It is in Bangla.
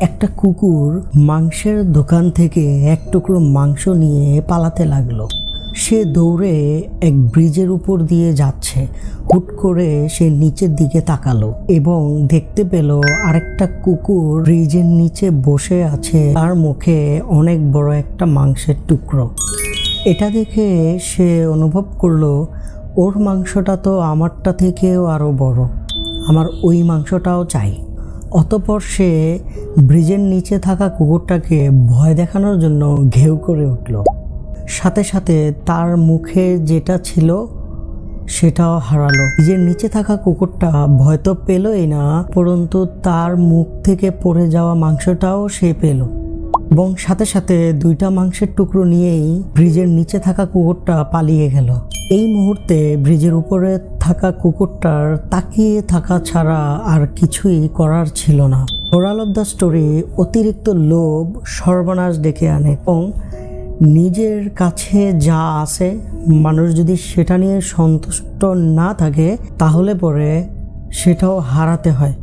একটা কুকুর মাংসের দোকান থেকে এক টুকরো মাংস নিয়ে পালাতে লাগল। সে দৌড়ে এক ব্রিজের উপর দিয়ে যাচ্ছে। হুট করে সে নিচের দিকে তাকালো এবং দেখতে পেল আরেকটা কুকুর ব্রিজের নিচে বসে আছে। তার মুখে অনেক বড় একটা মাংসের টুকরো। এটা দেখে সে অনুভব করল, ওর মাংসটা তো আমারটা থেকেও আরও বড়। আমার ওই মাংসটাও চাই। অতপর সে ব্রিজের নিচে থাকা কুকুরটাকে ভয় দেখানোর জন্য ঘেউ করে উঠল। সাথে সাথে তার মুখে যেটা ছিল সেটাও হারালো। ব্রিজের নিচে থাকা কুকুরটা ভয় তো পেলই না, পরন্তু তার মুখ থেকে পড়ে যাওয়া মাংসটাও সে পেল। এবং সাথে সাথে দুইটা মাংসের টুকরো নিয়েই ব্রিজের নিচে থাকা কুকুরটা পালিয়ে গেল। এই মুহূর্তে ব্রিজের উপরে থাকা কুকুরটার তাকিয়ে থাকা ছাড়া আর কিছুই করার ছিল না। মোরাল অফ দ্য স্টোরি অতিরিক্ত লোভ সর্বনাশ ডেকে আনে এবং নিজের কাছে যা আছে, মানুষ যদি সেটা নিয়ে সন্তুষ্ট না থাকে, তাহলে পরে সেটাও হারাতে হয়।